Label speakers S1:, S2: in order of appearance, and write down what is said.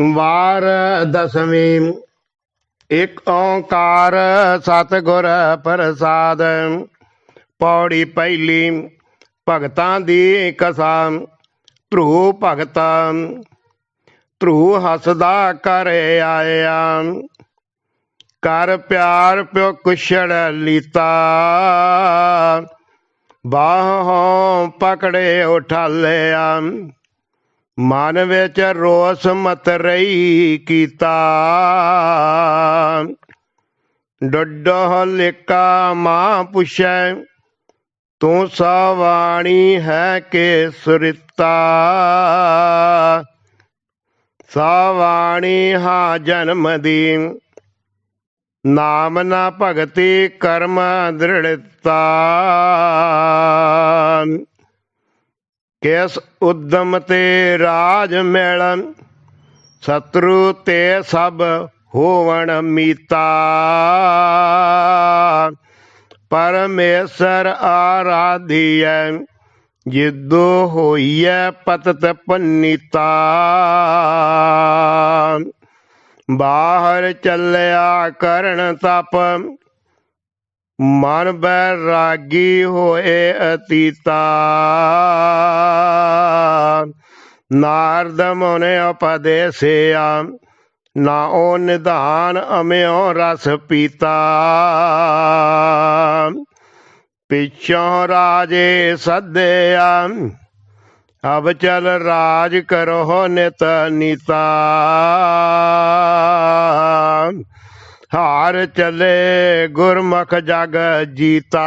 S1: ਵਾਰ ਦਸਵੀਂ, ਇਕ ਓੰਕਾਰ ਸਤਿਗੁਰ ਪ੍ਰਸਾਦ। ਪੌੜੀ ਪਹਿਲੀ, ਭਗਤਾਂ ਦੀ ਕਥਾ ਧਰੂ ਭਗਤਾ ਧਰੂ ਹੱਸਦਾ ਕਰ ਆਇਆ। ਕਰ ਪਿਆਰ ਪਿਓ ਕੁਛੜ ਲੀਤਾ। ਬਾਹੋਂ ਪਕੜੇ ਉਠਾਲਿਆ। ਮਨ ਵਿੱਚ ਰੋਸ ਮਤ ਰਹੀ ਕੀਤਾ। ਡੱਡੋ ਲਿਕਾ ਮਾਂ ਪੁੱਛੈ, ਤੂੰ ਸਵਾਣੀ ਹੈ ਕਿ ਸੁਰਿਤਾ? ਸਵਾਣੀ ਹਾਂ ਜਨਮ ਦੀ, ਨਾਮ ਨਾ ਭਗਤੀ ਕਰਮ ਦ੍ਰਿੜਤਾ। ਕਿਸ ਉਦਮ ਤੇ ਰਾਜ ਮਿਲਨ ਸਤਰੂ ਤੇ ਸਭ ਹੋਵਣ ਮੀਤਾ। ਪਰਮੇਸ਼ਰ ਆਰਾਧੀਐ, ਜਿਦੋ ਹੋਈਐ ਪਤਤ ਪੰਨੀਤਾ। ਬਾਹਰ ਚੱਲਿਆ ਕਰਨ ਤਪ ਮਨ ਬੈ ਰਾਗੀ ਹੋਏ ਅਤੀਤਾ। ਨਾਰਦ ਮੁਨੇ ਉਪਦੇਸਿਆ, ਨਾ ਉਹ ਨਿਧਾਨ ਅਮਿਓ ਰਸ ਪੀਤਾ। ਪਿਛੋਂ ਰਾਜੇ ਸੱਦਿਆ ਅਬ ਚਲ ਰਾਜ ਕਰੋ ਨਿਤ ਨੀਤਾ। ਹਾਰ ਚਲੇ ਗੁਰਮੁਖ ਜਗ ਜੀਤਾ।